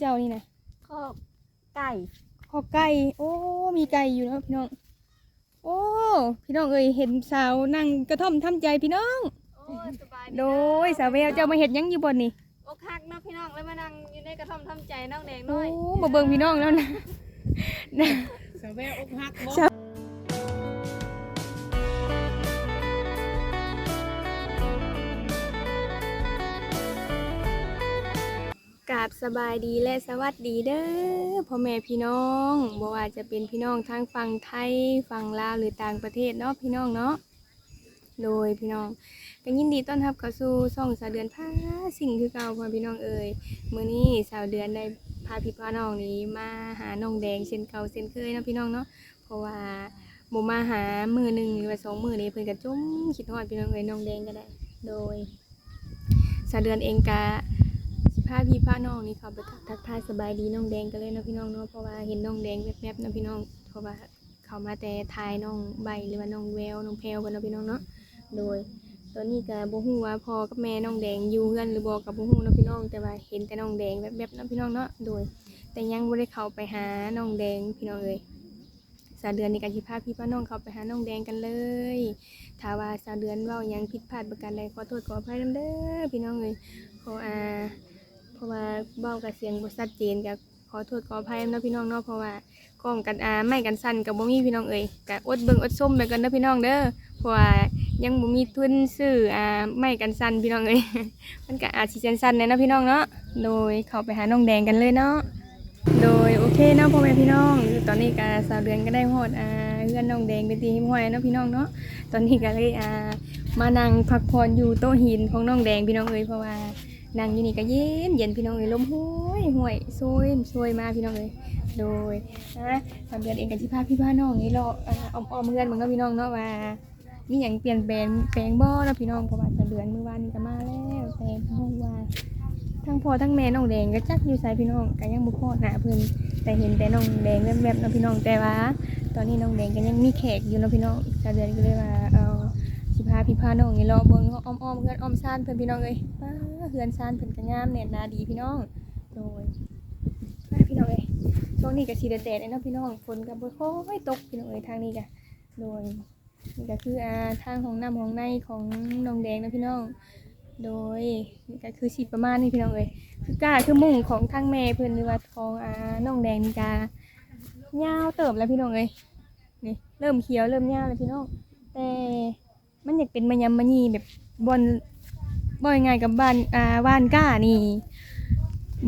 เจ้านี่นะคอกไก่ขอบไก่ โอ้ มีไก่อยู่เนาะพี่น้อง โอ้ พี่น้องเอ้ยเห็นสาวนั่งกระท่อมทำใจพี่น้อง โอ้สบายโดยสาวแววเจ้ามาเห็ดหยังอยู่บนนี่อกหักเนาะพี่น้องแล้วมานั่งอยู่ในกระท่อมทำใจน้องแดงโอ้น้อยมาเบิ่งพี่น้องแล้วนะสาวแววอกหักบ่ กราบสบายดีและสวัสดีเด้อพ่อแม่พี่น้องบ่ว่าจะเป็นพี่น้องทั้งฝั่งไทยฝั่งลาวหรือต่างประเทศเนาะพี่น้องเนาะโดยพี่น้องก็ยินดีต้อนรับเข้าสู่ช่องสาวเดือนพาสิ่งคือเก่าพ่อพี่น้องเอ่ยมื้อนี้สาวเดือนได้พาพี่พาน้องนี้มาหาน้องแดงเช่นเก่าเช่นเคยเนาะพี่น้องเนาะเพราะว่าบ่มาหามือหนึ่งหรือว่าสองมือนี้เพิ่นก็จุ้มคิดฮอดพี่น้องเอ่ยน้องแดงก็ได้ โดยสาวเดือนเองก็ พาพี่พาน้องนี่เขาไปทักทายสบายดีน้องแดงกันเลยเนาะพี่น้องเนาะเพราะว่าเห็นน้องแดงแวบๆเนาะพี่น้องเพราะว่าเขามาแต่ทายน้องใบหรือว่าน้องแววน้องแพรวกันเนาะพี่น้องเนาะโดย ตอนนี้ก็บ่ฮู้ว่าพ่อกับแม่น้องแดงอยู่เฮือนหรือบ่กับบ่ฮู้เนาะพี่น้องแต่ว่าเห็นแต่น้องแดงแวบๆเนาะพี่น้องเนาะโดย แต่ยังบ่ได้เข้าไปหาน้องแดงพี่น้องเอ้ยสาวเดือนในการสิพาพี่พาน้องเขาไปหาน้องแดงกันเลยถ้าว่าสาวเดือนว้ายังผิดพลาดประการใดขอโทษขออภัยนำเด้อพี่น้องเอ้ยขออ่า ราะว่าเบ้ากับเสียงบ่ชัดเจนกับขอโทษขออภัยเนาะพี่น้องเนาะเพราะว่ากล้องกันอ่าไม่กันสั่นกับบ่มีพี่น้องเอ้ยก็อดเบิ่งอดส้มไปกันเด้อพี่น้องเด้อเพราะว่ายังบ่มีทุนซื้ออ่าไม่กันสั่นพี่น้องเอ้ยมันก็อาจสิสั่นๆแน่เนาะพี่น้องเนาะโดยเข้าไปหาน้องแดงกันเลยเนาะโดยโอเคเนาะพ่อแม่พี่น้องตอนนี้ก็สาวเดือนก็ได้ฮอดอ่าเฮือนน้องแดงเป็นตีหิมห้อยเนาะพี่น้องเนาะตอนนี้ก็เลยอ่ามานั่งพักผ่อนอยู่โต๊ะหินของน้องแดงพี่น้องเอ้ยเพราะว่า นั่งอยู่นี่ก็เย็นเย็นพี่น้องเอ้ยลมห้วยห้วยซวยซวยมาพี่น้องเอ้ยโดยนะสามเดือนเองกันที่พาพี่พาน้องนี่เราอ่าอ้อมอ้อมเพื่อนมึงเนาะพี่น้องเนาะว่ามีอย่างเปลี่ยนแปลงแปลงบ่เนาะพี่น้องเพราะว่าสามเดือนเมื้อวานนี้ก็มาแล้วแต่เพราะว่าทั้งพ่อทั้งแม่น้องแดงก็จักอยู่ไสพี่น้องก็ยังบ่พอหน้าเพิ่อนแต่เห็นแต่น้องแดงแวบๆเนาะพี่น้องแต่ว่า ตอนนี้น้องแดงก็ยังมีแขกอยู่เนาะพี่น้องสามเดือนก็เลยว่าเอา สิพาพี่พาน้องนี่รอเบิ่งเขาอ้อมเพื่อนอ้อมซ่านเพิ่อนพี่น้องเอ้ยป้าเฮือนซ่านเพิ่อนก็งามแน่นนาดีพี่น้องโดยพี่น้องเอ้ยช่วงนี้ก็สิได้แดดเนาะพี่น้องฝนก็บ่ค่อยตกพี่น้องเอ้ยทางนี้ก็โดยนี่ก็คืออาทางของน้ำของในของน้องแดงนะพี่น้อง โดยนี่ก็คือสิประมาณนี้พี่น้องเอ้ยคือกล้าคือมุ่งของทางแม่เพิ่อนหรือว่าของอาน้องแดงนี่กายาวเติบแล้วพี่น้องเอ้ยนี่เริ่มเขียวเริ่มยาวแล้วพี่น้องแต่ มันอยากเป็นมะยำมะยีแบบบอนบ่ยังไงกับบ้านอ่าบ้านก้านี่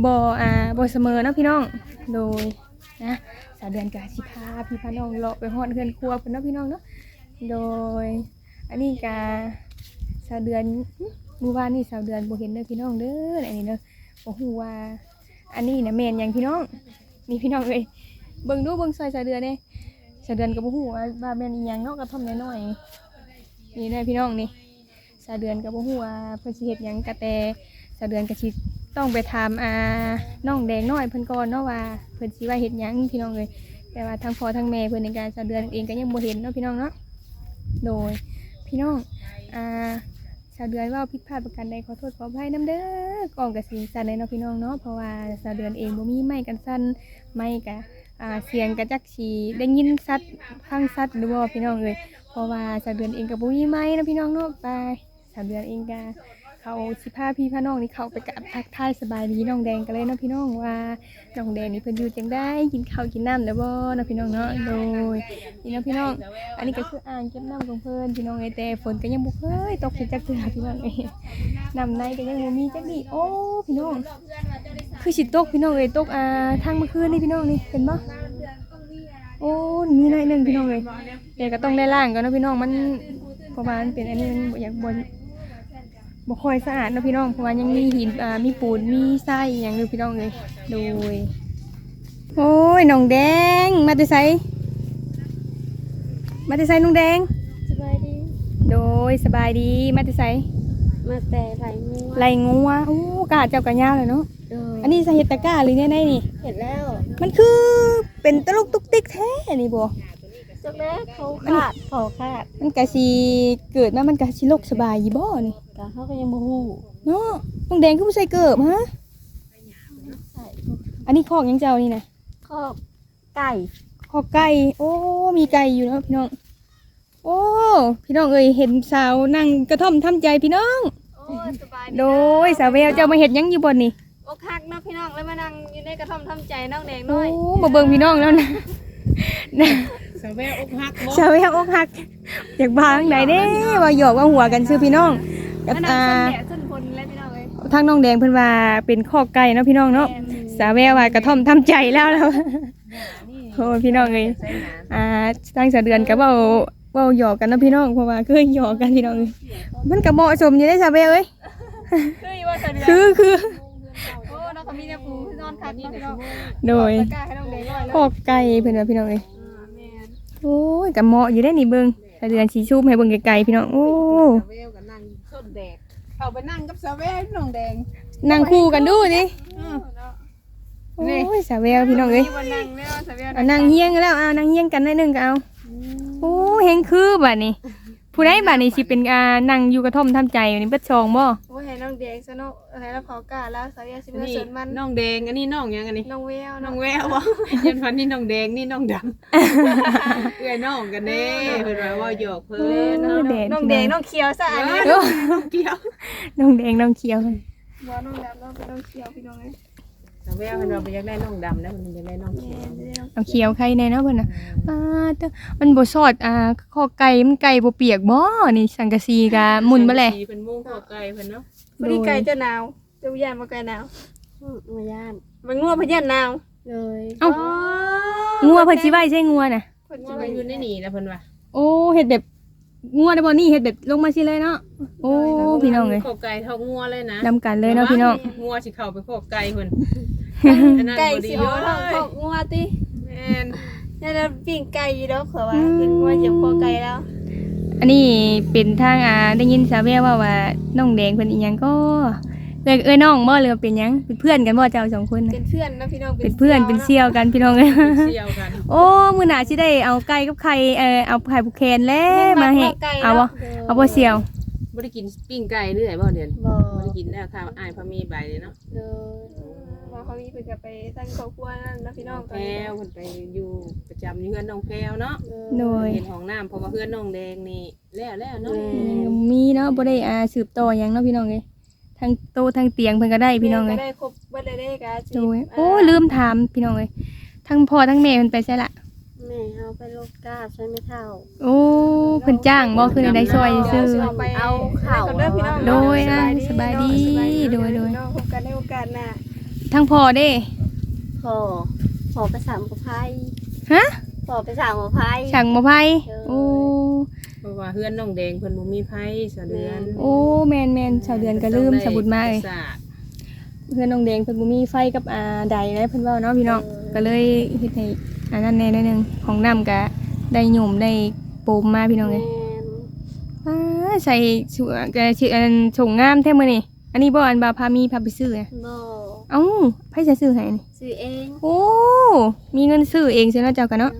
บ่อ่าบ่เสมอเนาะพี่น้องโดยนะสาวเดือนกาสิพาพี่พาน้องเลาะไปฮอดเฮือนครัวเพิ่นเนาะพี่น้องเนาะโดย อันนี้กาสาวเดือนมื่วานนี่สาวเดือนบ่เห็นเด้อพี่น้องเด้ออันนี้เด้อบ่ฮู้ว่าอันนี้นะแมนหยังพี่น้องนี่พี่น้องเอ้ยเบิ่งดูเบิ่งซอยสาวเดือนเด้สาวเดือนก็บ่ฮู้ว่าว่าแมนอีหยังเนาะกระท่อมน้อยๆ นี่นะพี่น้องนี่สาเดือนกับบ่ฮู้ว่าเพิ่นสิเฮ็ดหยังกะแต่สาเดือนก็สิต้องไปถามอาน้องแดงน้อยเพิ่นก่อนเนาะว่าเพิ่นสิว่าเฮ็ดหยังพี่น้องเลยแต่ว่าทั้งพ่อทั้งแม่เพิ่นในการสาเดือนเองก็ยังบ่เห็นเนาะพี่น้องเนาะโดยพี่น้องอ่าสาเดือนว่าผิดพลาดประการใดขอโทษขออภัยนํเด้อกองก็สิสั่นเลยเนาะพี่น้องเนาะเพราะว่าสาเดือนเองบ่มีไม้กันสั่นไม้ก็ อ่าเสียงกระจักชีได้ยินสัดข้างสัตว์หรือบ่พี่น้องเลยเพราะว่าสาเดือนเองกับบุ้ยไหมนะพี่น้องเนาะไปสาเดือนเองกัน เขาสิพาพี่พาน้องนี่เขาไปกับทักทายสบายดีน้องแดงกันเลยเนาะพี่น้องว่าน้องแดงนี่เพิ่นอยู่จังได้กินข้าวกินน้ำเด้อบ่เนาะพี่น้องเนาะโดยนี่เนาะพี่น้อง อันนี้ก็คืออ่างเก็บน้ำของเพิ่นพี่น้องเอ้แต่ฝนก็ยังบ่เคยตกจักเทื่อพี่น้องเอ้ยน้ำในก็ยังบ่มีจักดีโอ้พี่น้อง คือสิตกพี่น้องเอ้ยตกอ่าทางเมื่อคืนนี่พี่น้องนี่เห็นบ่โอ้มีหน่อยหนึงพี่น้องเอ้ยแต่ก็ต้องได้ล่างก่อนเนาะพี่น้องมันเพราะว่ามันเป็นอันนี้มันบ่อยากบน บ่ค่อยสะอาดเนาะพี่น้องเพราะว่ายังมีหินอ่ามีปูนมีทรายอหย่างอยู่พี่น้องเลยโดยโอ้ยน้องแดง มาแต่ไสมาแต่ไสน้องแดง สบายดี โดยสบายดีมาแต่ไสมาแต่ไหลงูไรงัวโอ้กาเจ้ากะยาวเลยเนาะเอออันนี้สาเหตุตะกร้าหรือเนี่ยไนี่ เห็นแล้ว มันคือเป็นตะลุกตุกติกแท้นี่บ่จักแรกเขาขาดเขาขาดมันกะสิเกิดมามันกะสิโลกสบายอยู่บ่นี่ แต่เขาก็ยังบ่ฮู้เนาะน้องแดงคือผู้ใส่เกิบฮะใส่อันนี้คอกหยังเจ้านี่นะครอบไก่คอกไก่ โอ้ มีไก่อยู่แล้วพี่น้อง โอ้ พี่น้องเอ้ยเห็นสาวนั่งกระท่อมทำใจพี่น้อง โอ้สบายโดยสาวแววเจ้ามาเห็ดหยังอยู่บนนี่ อกหักเนาะพี่น้องแล้วมานั่งอยู่ในกระท่อมทำใจน้องแดงโอ้น้อยมาเบิ่งพี่น้องแล้วนะสาวแววอกหักบ่สาวแววอกหักอยากบางไหนเด้ว่าหยอกว่าหัวกันซื้อพี่น้อง กับมานั่งอ่าเส้นแหน่เส้นพลแล้วพี่น้องเอ้ยทางน้องแดงเพิ่นว่าเป็นคอกไก่เนาะพี่น้องเนาะแม่นสาวแววว่ากระท่อมทำใจแล้วแล้วโอ้ยพี่น้องเอ้ยใส่หนาอ่าตั้งสะเดือนก็เว้าเว้าหยอกกันเนาะพี่น้องเพราะว่าเคยหยอกกันพี่น้องเอ้ยมันก็เหมาะสมอยู่ได้สาวแววเอ้ยคืออยู่ว่าเสะเดือนคือคือโอ้น้องก็มีเนี่ยปูนอนคักเนาะพี่น้องโดยตะกร้าให้น้องแดงน้อยคแล้วอกไก่เพิ่นว่าพี่น้องเอ้ยอ่าแม่นโอ้ยก็เหมาะอยู่ได้นี่เบิ่งสะเดือนสีชูบให้เบิ่งไกลๆพี่น้อง โอ้สาว แววก็นั่งส้นแดดเข้าไปนั่งกับสาวแววน้องแดงนั่งคู่กันดูดิเนาะโอ้ยสาวแววพี่น้องเอ้ยมีวันนั่งเนี่ยสะเวียนเอานั่งเฮียงกันแล้วเอานั่งเฮียงกันได้หนึงก็เอาโอ้เฮงคือบัดนี้ ผู้ใดบัดนี้สิเป็นอ่านั่งอยู่กระท่อมทำใจอยู่นี่เบิดชองบ่โอ้ยให้น้องแดงซะเนาะให้เราเผากาแล้วสะเวียนสิอันมานี้สวนมันน้องแดงอันนี้น้องหยังอันนี้น้องแววน้น้อองงแววบ่ยันพันนี่น้องแดงนี่น้องดำเอื้อยน้องกันเด้เพิ่นว่าว่าหยอกเพิ่นโอ้แดงน้องแดงน้องเขียวซะอันนี้โอ้เกี่ยวน้องแดงน้องเขียวบ่น้องดำน้องเป็นน้องเขียวพี่น้องเอ้ยสาว แววเพิ่นว่าบ่อยากได้น้องดำนะเพิ่นอยากได้น้องเขียวแม่นเอาเขียวใครแน่เนาะเพิ่นน่ะอ่าเด้อมันบ่สอดอ่าคอไก่มันไก่บ่เปียกบ่นี่สังกะสีก็หมุนบ่แหละสีเพิ่นมุ่งเข้าไกลเพิ่นเนาะพอดีไก่จะหนาวจะย่านบ่ไก่หนาวมาย่านมันง่วงพะยันหนาวเลยเอ้างัวเพิ่นสิไว้ใช่งัวน่ะเพิ่นว่าจะมันอยู่ในนี่นะเพิ่นว่าโอ้เฮ็ดแบบ งัวได้บ่นี่เฮ็ดแบบลงมาสิเลยเนาะโอ้พี่น้องเอ้ยเข้าไกลเท่างัวเลยนะนำกันเลยเนาะพี่น้องงัวสิเข้าไปเข้าไกลเพิ่นไก่สิเอาทางคอกงัวติแม่นนี่นเราปิ้งไก่อยู่ดอกเผื่อว่ากินงัวเหยียบคอไก่แล้ว อันนี้เป็นทางอ่าได้ยินสาวแววว่าว่าน้องแดงเพิ่นอีหยังก็ เอ้ยเอ้ยน้องบ่หรือว่าเป็นหยังเป็นเพื่อนกันบ่เจ้าสองคนน่ะเป็นเพื่อนนะพี่น้องเป็นเพื่อนเป็นเสี่ยวกันพี่น้องเอ้ยเสี่ยวกันโอ้มื้อหน้าสิได้เอาไก่กับไข่เอ่อเอาไข่ผูกแคนแล้วมาให้เอาบ่เอาบ่เสี่ยวบ่ได้กินปิ้งไก่เรื่อยบ่เดือนบ่บ่ได้กินแล้วข้าวอ้ายพะมีใบเลยเนาะเลยมาเขามีเพิ่นก็ไปตั้งครอบครัวนั่นนะพี่น้องแพรวเพิ่นไปอยู่ประจำอยู่เฮือนน้องแพรวเนาะโดยเห็นห้องน้ำเพราะว่าเฮือนน้องแดงนี่แล้วแล้วเนาะมีเนาะบ่ได้อ่าสืบต่อหยังเนาะพี่น้องเอ้ย ทั้งโตะทั้งเตียงเพิ่นก็ได้พี่น้องเอ้ยได้ครบเบิดเลยได้กะโดยโอ้ลืมถามพี่น้องเอ้ยทั้งพ่อทั้งแม่เพิ่นไปใช่ละแม่เอาไปโลกาใช้ไม่เท่า โอ้เพิ่นจ้างบ่คือในได้ซอยซื่อเอาไปเอาข้าว ก่อนเด้อพี่น้องโดยอะสบายดีโดยโดยพี่น้องพบกันในโอกาสหน้าทั้งพ่อเด้พอพอไปสามกับไพ่ฮะ พอไปสามกับไพ่ช่างบ่ไผโอ้ เพราะว่าเฮือนน้องแดงเพิ่นบ่มีไผสะเดือนโอ้แม่นแม่นชาวเดือนก็ลืมสะบุญมาเอ้ยสะเพื่อนน้องแดงเพิ่นบ่มีไฟกับอ่าใดนะเพิ่นเว้าเนาะพี่น้องก็เลยเฮ็ดให้อันนั้นแน่หนิดนึงของน้ำก็ได้หยุ่มได้โปมมาพี่น้องเอ้ยแม่นอ้าใส่ชุกะชื่ออันชงงามแท้มื้อนี่อันนี้บ่อันบาพามีพาไปซื้ออะบ่เอ้าไผจะซื้อให้นี่ซื้อเอง โอ้ มีเงินซื้อเองใช่เนาะเจ้ากันเนาะ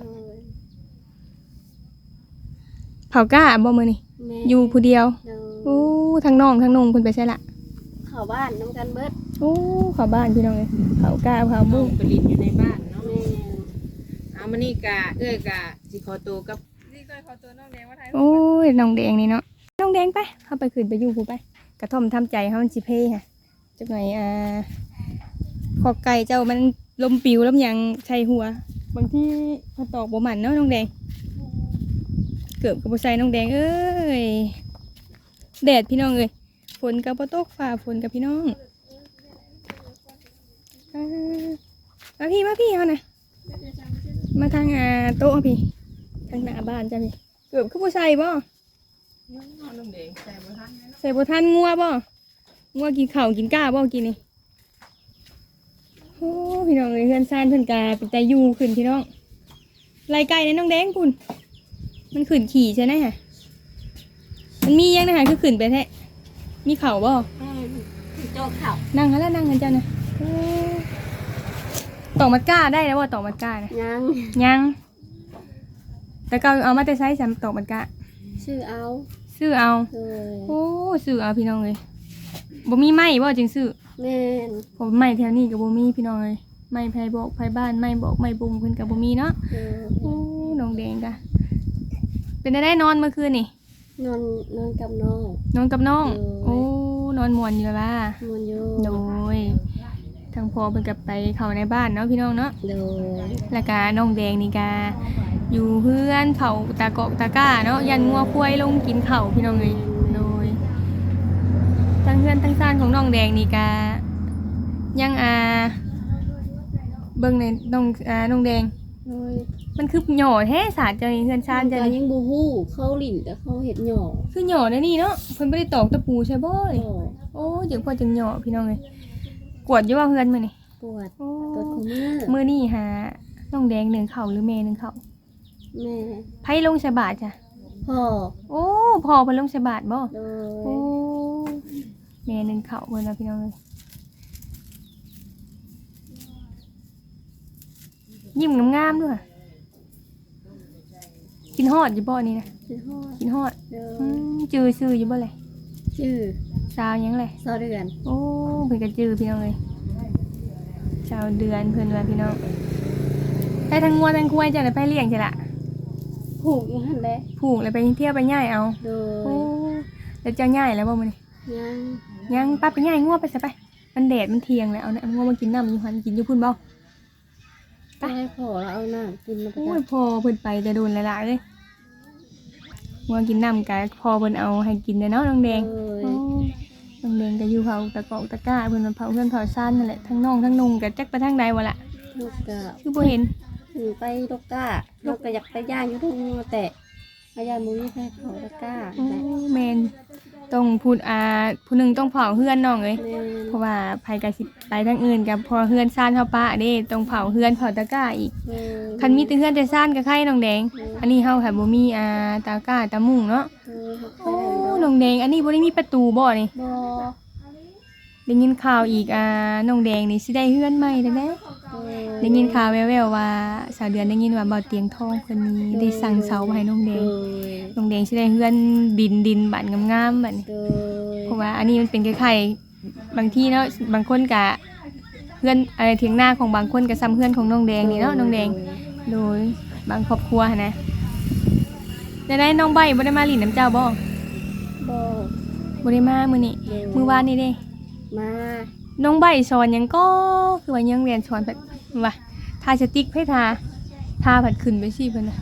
เลยเผากล้าบ่มื้อนี่แม่อยู่ผู้เดียวเลยโอ้ทั้งน้องทั้งนุ่งเพิ่นไปใช่ละเข้าบ้านน้ำกันเบิดโอ้เข้าบ้านพี่น้องเอ้ยเผากล้าเผาน้อมุ้งงไปลินอยู่ในบ้านเนาะแม่นเอามานี่กะเอ้ยกะสิขอตัวกับนี่ก็ขอตัวน้องแดงว่าไทยโอ้ยน้องแดงนี่เนาะน้องแดงไปเฮาไปขึ้นไปอยู่ผู้ไปกระท่อมทำใจเฮามันสิเพค่ะจักหน่อยอ่าขอกไก่เจ้ามันลมปิวลมหยังใส่หัว บางทีพอตอกบ่หมันเนาะน้องแดง เกือบกับบ่ใส่น้องแดงเอ้ยแดดพี่น้องเอ้ยฝนกับบ่ตกฟ้าฝนกับพี่น้องมาพี่มาพี่เฮานะมาทางอ่าโต๊ะพี่ทางหน้าบ้านจ้ะพี่เกือบคือบ่ใส่บ่ใส่บ่ทันเลยเนานงัวบ่งัวกินเข้ากินก้าบ่กินนี่โอ้พี่น้องเอ้ยเพื่อนซ่านเพิ่อนกาเป็นใจยูขึ้นพี่น้องไล่ไก่ในน้องแดงคุณ มันขึ้นขี่ใช่ไหมฮะมันมียังนะฮะคือขึ้นไปแท้มีเข่าบ่แม่นโจ๊กข้าวนั่งกันแล้วนั่งกันเจ้านะโอ้ตอกมัดก้าได้แล้วบ่ตอกมัดก้านะยังยัง แต่ก็เอามาแต่ใช้สำตอกมัดก้าซื้อเอาซื้อเอาเลยโอ้ซื้อเอาพี่น้องเลยบ่มีไม้บ่จึงซื้อแม่นผมใหม่แถวนี้กับโบมี่พี่น้องเลยไม่ไผบอกไผบ้านไม่บอกไม่บุงเพิ่นก็บ่มีเนาะโดยโอ้น้องแดงกะ เป็นได้ได้นอนเมื่อคืนนี่ นอนนอนกับน้อง นอนกับน้อง โอ้โอ้นอนม่วนอยู่ล่ะนอนอยู่โดยทางพ่อเพิ่นก็ไปเข้าในบ้านเนาะพี่น้องเนาะโดยแล้วก็น้องแดงนี่กาอยู่เพื่อนเผาตาเกาะตาก้าเนาะยันงัวควายลงกินข้าวพี่น้องเลยโดยทั้งเพื่อนทั้งซ่านของน้องแดงนี่กายังอาเบิ่งในน้องอ่าน้องแดงโดย มันคือหย่อแท้สาดเจ้านี่เพื่อนซ่านมัเจ้านก็นี่ยังบ่ฮู้เขาลิ้นแต่เขาเฮ็ดหย่อคือหย่อในนี่เนาะเพิ่นบ่ได้ตอกตะปูใช่บ่โอ้นี่โอ้จังพอจังหย่อพี่น้องเลยกวดอยู่ว่าเฮือนมื้อนี่ปวดโอ้ปวดของมือมื้อนี้หาน้องแดงหนึ่งเข่าวหรือแม่หนึ่งเข่าวแม่ไผลงใส่บาทจ้ะพ่อโอ้พอเพิ่นลงใส่บาทบ่โดโอ้ยแม่หนึ่งเขาเพิ่นว่าพี่น้องเลยยิ้มงามๆด้วย กินฮอดอยู่บ่นี่นะชื่อฮอดกินฮอดโดอืยมจื้อซื่ออยู่บ่เลยชื่อสาวหยังเลยซอเดือนโอ้เพิ่นก็จื้อพี่น้องเลยชาวเดือนเพิ่นว่าพี่น้องไปทั้งงัวทั้งควายจ้ะแล้วไปเลี้ยงจ้ะล่ะผูกอยู่หั่นแหละผูกแล้วไปเที่ยวไปย่ายเอาโดโอ้ยแล้วเจ้าย่ายแล้วบ่มื้อนี้ยังยังป้าไปย่ายงัวไปซะไป มันแดดมันเที่ยงแล้วเอานะงัวมากินน้ำอยู่หันกินอยู่พุ่นบ่ ไปไปให้พ่อแล้วเอาน้ำกินมาประโอ้จยพอเพิ่นไปจะโดนหลายๆเลยงัวกินน้ำกะพอเพิ่นเอาให้กินเด้อเนาะน้องแดงโดยโอ้น้องแดงก็อยู่เผาตะกอกตะกร้าเพิ่นมาเผาเพื่อนเผาซ่านนั่นแหละทั้งน้องทั้งนุ่งก็จักไปทางใดวะล่ะลูกก็คือบ่เห็นถึงไปลูกก้าลูกก็อยากไปย่างอยู่ทุ่งนาแต่อาญามุ้ยแพ้เขาตะกร้าโอ้แต่แม่น ต้องพูดอ่าผู้หนึงต้องเผาเฮือนน้องเอ้ยแม่เพราะว่าภัยกะสิไปทางอื่นกับพอเฮือนซ่านเฮาป้าเด้ต้องเผาเฮือนเผาตะกร้าอีกแม่คันมีแต่เฮือนแต่ซ่านก็ไข่น้องแดง อันนี้เฮาค่ะบ่มีอ่าตะกร้าตะมุงเนาะเออโอ้น้องแดงอันนี้บ่ได้มีประตูบ่นี่บ่ ได้ยินข่าวอีกอ่าน้องแดงนี่สิได้เฮือนใหม่แล้วนะเออได้ยินข่าวแว่วๆว่าสาวเดือนได้ยินว่าบ่าวเตียงทองเพิ่นนี้ได้สั่งเสามาให้น้องแดเองอน้องแดงสิได้เฮือนดินดินบ้านงามๆบัดนี้เออเพราะว่าอันนี้มันเป็นคล้ายๆบางที่เนาะบางคนก็เฮือนอะไรเถียงหน้าของบางคนก็ซ้ำเฮือนของน้องแดงนี่เนาะน้องแดง โดยบางครอบครัวหั้นนะได้ได้น้องใบบ่ได้มาหลินน้ำเจ้าบ่บ่บ่ได้มามื้อนี้เดี๋ยวมื้อวานนี่เด้ มาน้องใบสอนหยังก็คือว่ายังเรียนสอนแบบว่าทาสติ๊กให้ทาทาผัดขึ้นไปสิเพิ่นน่ะ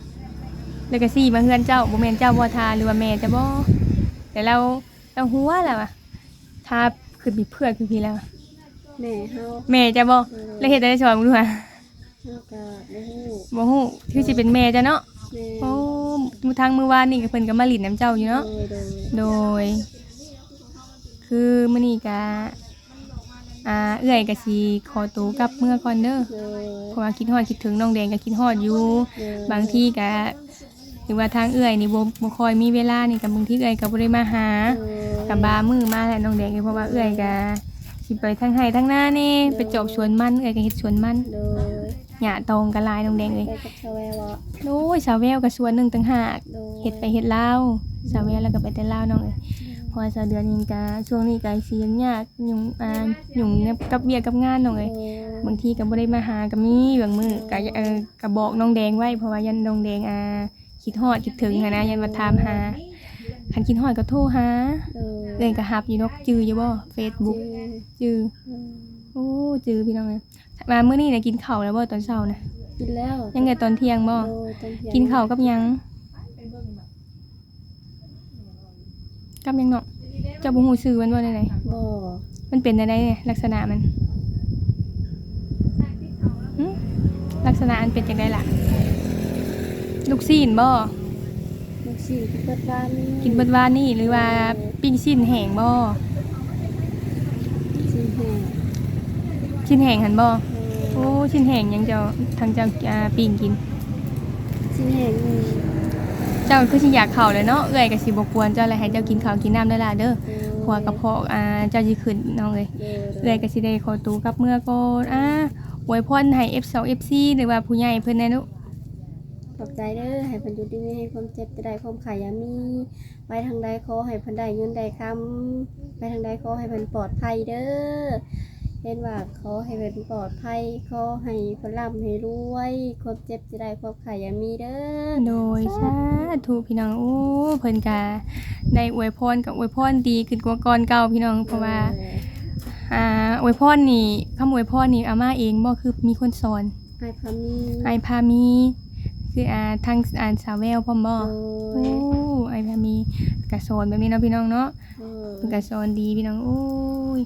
แล้วก็สิมาเฮือนเจ้าบ่แม่นเจ้าบ่ทาหรือว่าแม่จะบ่แต่เราเราฮู้ว่าแล้วว่าทาขึ้นมีเพื่อนคือพี่แล้วอะแม่เฮาแม่จะบ่แล้วเฮ็ดได้สอนมึงดูฮะเฮาก็บ่ฮู้บ่ฮู้คือสิเป็นแม่จ้ะเนาะแม่โอ้มื้อทางมื้อวานนี่ก็เพิ่นก็มาหลินน้ำเจ้าอยู่เนาะ โดยโดยโดย คือมื้อนี้ก็อ่าเอื้อยก็สิขอตัวกลับเมื่อก่อนเด้อโดยเพราะว่าคิดฮอดคิดถึงน้องแดงก็คิดฮอดอยู่โดยบางทีก็หรือว่าทางเอื้อยนี่บ่บ่ค่อยมีเวลานี่ก็บางทีเอื้อยก็บ่ได้มาหาโดยกับบามือมาแหละน้องแดงเพราะว่าเอื้อยก็สิไปทางไห้ทางหน้านี่ไปจอบสวนมันเอื้อยก็เฮ็ดสวนมันโดยหญ้าตองก็หลายน้องแดงเอ้ยไปกับชาวแววะโอ้ยสาวแววก็สวนหนึงต่างหากโดยเฮ็ดไปเฮ็ดลาวสาวแววแล้วก็ไปแต่ลาวน้องเอ้ยเพอสาวเดือนนี้ก็ช่วงนี้ก็สิยุ่งยากยุ่งอ่ายุ่งกับเวียกกับงานน้องเอ้ยโดยบางทีก็บ่ได้มาหาก็มีบางมื้อก็เออก็บอกน้องแดงไว้เพราะว่ายันน้องแดงอ่าคิดฮอดคิดถึงหันนะยันมาถามหาคันคิดฮอดก็โทรหาโดยเอ้ยก็ฮับอยู่เนกจื้ออยู่บ่ Facebook จื้อโอ้จื้อพี่น้องเอ้ยมามื้อนี้น่ะกินข้าวแล้วบ่ตอนเช้านะกินแล้วยังไงตอนเที่ยงบ่โดยตอนเที่ยงกินข้าวกับหยัง กับหยังเนาะเจ้าบ่ฮู้ชื่อมันว่าได้ไดบ่มันเป็นได้ไดเนี่ยลักษณะมันหึลักษณะมันเป็นจังไดล่ะ ลูกซีนบ่ลูกชิ้นกินเบิดวันกินเบิดวานนี่หรือว่าปิ้งชิ้นแห้งบ่ชิ้นแห้งชิ้นแห้งหันบ่โดโอ้ยชิ้นแห้งยังเจ้าทางเจ้าอ่าปิ้งกินชิ้นแห้งนี่ เจ้าคือสิอยากเข้าเลยเนาะเอื้อยก็สิบ่กวนเจ้าเลยให้เจ้ากินข้าวกินน้ำได้อล่ะเด้อเพราะว่ากระเพาะอ่าเจ้าสิขึ้นน้องเอ้ยโดยเอื้อยก็สิได้ขอตัวกลับเมื่อก่อนอ่าอวยพรให้ F2 FC หรือว่าผู้ใหญ่เพิ่นแน่เนาะขอบใจเด้อให้เพิ่นอยู่ดีมีให้ความเจ็บจะได้ความไข่อยามีไปทางใดขอให้เพิ่นได้เงินได้คำไปทางใดขอให้เพิ่นปลอดภัยเด้อ เห็นว่าขอให้เป็นปลอดภัยขอให้เพนร่ำให้รวยความเจ็บจะได้ความไข่อย่ามีเด้อโดยสาธุพี่น้องโอ้เพิ่นก็ได้อวยพรกับอวยพรดีขึ้นกว่าก่อนเก่าพี่น้องเพราะว่าอ่าอวยพรนี่คำอวยพรนี่อาม่าเองบ่คือมีคนสอนไอ้พามีไอพามีคืออ่าทางอ่านสาวแววพร้อมบ่โดโอ้ยไอพามีก็สอนแบบนี้เนาะพี่น้องเนาะโดยเพิ่นก็สอนดีพี่น้องโอ้ย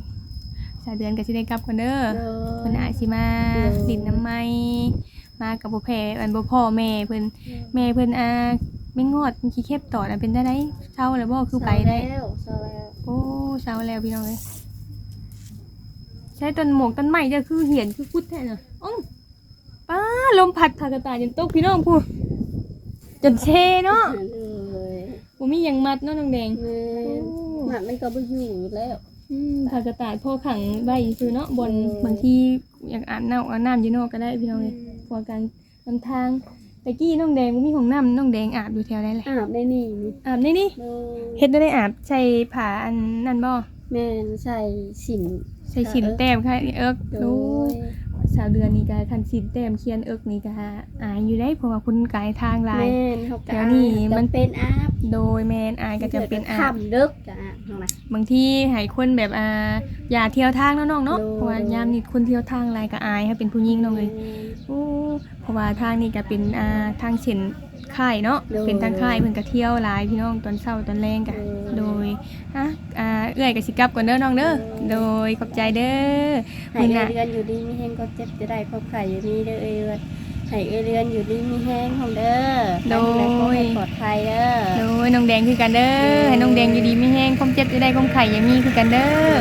สาเดือนก็สิได้กลับกันเด้อโดเพิ่นยอาจสิมาเด้อดินน้ำไม้มากับบ่แพ้อันบ่พ่อแม่เพิ่นแม่เพิ่นอ่าไม่งอดมันขี้เข็บตอดอันเป็นได้ไดเศร้าแล้วบ่คือไปได้ เศร้าแล้วเศร้าแล้วโอ้เศร้าแล้วพี่น้องเอ้ยใช้ต้นหมวกต้นไม้เด้อคือเหียนคือพุดแท้น่ะอ้องป้าลมพัดพากระตายจนตกพี่น้องพูจนเชเนาะเลยบ่มีหยังมัดเนาะน้องแดงแม่หมันมันก็บ่อยู่แล้ว อืมพากระต่ายพ่อขังใบซื้อเนาะบนเออบางทีอยากอาบน้ำเอาน้ำอยีนอกก็ได้พี่น้องเลยพอกันนำทางแต่กี้น้องแดงบ่มีของน้ำน้องแดงอาบอยู่แถวนั้นแหละอาบได้นี่นี่อาบนี่นี่โดยเฮ็ดได้ได้อาบใส่ผ้าอันนั่นบ่แม่นใส่สินใส่ขินแต้มค่ะเอิกโดดูย สาวเดือนนี่ก็คันสินแต้มเขียนเอิกนี่ก็อายอยู่ได้เพราะว่าคุณกายทางหลาย แม่นเขาก็แถวนี้อาบมันจำเป็นอาบโดยแมนอายก็จะเป็นอาบค่ำดึกจะอาบเท่าไหร่บางทีให้คนแบบอ่าอย่าเที่ยวทางเนาะน้องเนาะโดย เพราะว่ายามนี้คนเที่ยวทางหลายก็อายให้เป็นผู้หญิงน้องเลยโอ้เพราะว่าทางนี้ก็เป็นอ่าทางเส้นค่ายเนาะโดย เป็นทางค่ายเพิ่นก็เที่ยวหลายพี่น้องตอนเช้าตอนแรงกันโดย โดยฮะอ่าเอื้อยก็สิกลับก่อนเด้อน้องเด้อโดยโดยขอบใจเด้อให้มื้อหเอน้าเรือนอยู่ดีมีแห้งก็เจ็บจะได้พบไข่อยู่นี่เด้อเอเรือนให้เอเรือนอยู่ดีมีแห้งของเด้อไปทางไหนก็ให้ปลอดภัยเด้อโดยน้องแดงคือกันเด้อโดยให้น้องแดงอยู่ดีไม่แห้งความเจ็บจะได้ความไข่อย่ามีคือกันเด้อ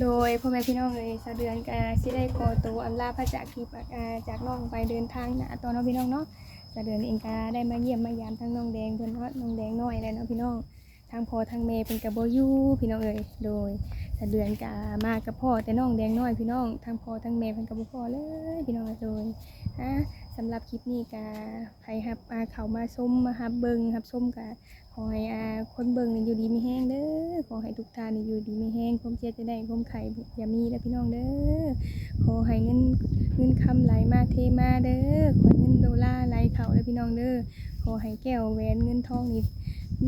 โดยพ่อแม่พี่น้องเลยสะเดือนกาสิได้ขอตัวอำลาพระจากที่ปากอาจากน้องไปเดินทางนะตอนน้องพี่น้องเนาะ สะเดือนเองกาได้มาเยี่ยมมายามทั้งน้องแดงเพิ่นเนาะน้องแดงน้อยเลยเนาะพี่น้องทางพ่อทางเมเป็นกระโบยูพี่น้องเอ่ยโดยสะเดือนกามากับพ่อแต่น้องแดงน้อยพี่น้องทางพ่อทางเมเป็นกระโบพ่อเลยพี่น้องโดยฮะสำหรับคลิปนี้กาใครฮับมาเขามาส้มมาฮับเบิงฮับส้มกา อให้อาคนเบิ่งนี่อยู่ดีไม่แห้งเด้อ ขอให้ทุกท่านนี่อยู่ดีไม่แห้งความเจ็บจะได้ความไข่อย่ามีแล้วพี่น้องเด้อ ขอให้เงินเงินคำไหลมาเทมาเด้อ ขอให้เงินดอลลาร์ไหลเข้าแล้วพี่น้องเด้อ ขอให้แก้วแหวนเงินทองนี่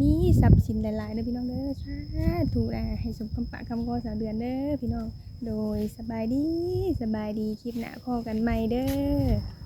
มีทรัพย์สินหลายๆเด้อพี่น้องเด้อสาธุนะให้สมคำปากคำขอสาวเดือนเด้อพี่น้อง โดยสบายดีสบายดีคลิปหน้าพอกันใหม่เด้อ